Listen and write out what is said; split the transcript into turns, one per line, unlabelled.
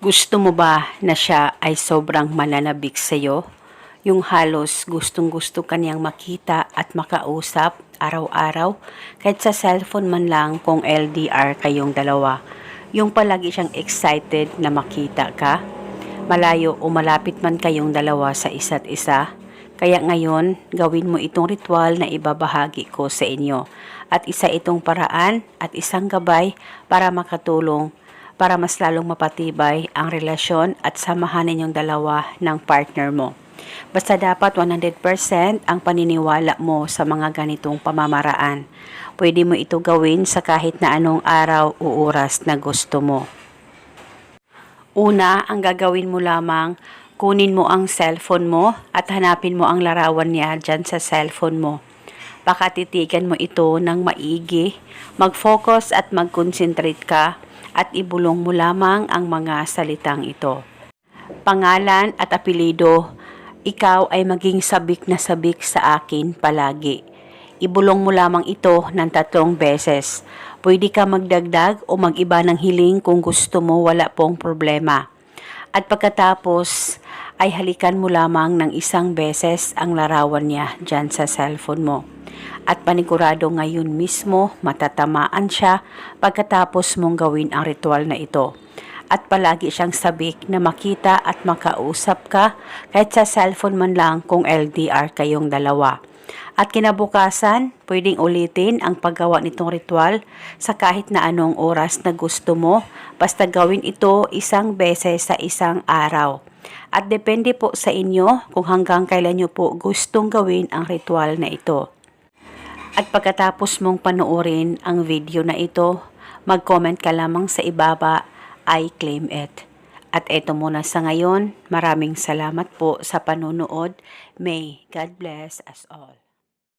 Gusto mo ba na siya ay sobrang mananabik sa'yo? Yung halos gustong gusto kaniyang makita at makausap araw-araw kahit sa cellphone man lang kung LDR kayong dalawa. Yung palagi siyang excited na makita ka. Malayo o malapit man kayong dalawa sa isa't isa. Kaya ngayon, gawin mo itong ritual na ibabahagi ko sa inyo. At isa itong paraan at isang gabay para makatulong para mas lalong mapatibay ang relasyon at samahan ninyong dalawa ng partner mo. Basta dapat 100% ang paniniwala mo sa mga ganitong pamamaraan. Pwede mo ito gawin sa kahit na anong araw o oras na gusto mo. Una, ang gagawin mo lamang, kunin mo ang cellphone mo at hanapin mo ang larawan niya dyan sa cellphone mo. Pakatitigan mo ito ng maigi, mag-focus at mag-concentrate ka at ibulong mo lamang ang mga salitang ito. Pangalan at apelido, ikaw ay maging sabik na sabik sa akin palagi. Ibulong mo lamang ito ng tatlong beses. Pwede ka magdagdag o mag-iba ng hiling kung gusto mo wala pong problema. At pagkatapos ay halikan mo lamang ng isang beses ang larawan niya dyan sa cellphone mo. At panigurado ngayon mismo matatamaan siya pagkatapos mong gawin ang ritual na ito. At palagi siyang sabik na makita at makausap ka kahit sa cellphone man lang kung LDR kayong dalawa. At kinabukasan, pwedeng ulitin ang paggawa nitong ritual sa kahit na anong oras na gusto mo, basta gawin ito isang beses sa isang araw. At depende po sa inyo kung hanggang kailan nyo po gustong gawin ang ritual na ito. At pagkatapos mong panoorin ang video na ito, mag-comment ka lamang sa ibaba, I claim it. At eto muna sa ngayon, maraming salamat po sa panonood. May God bless us all.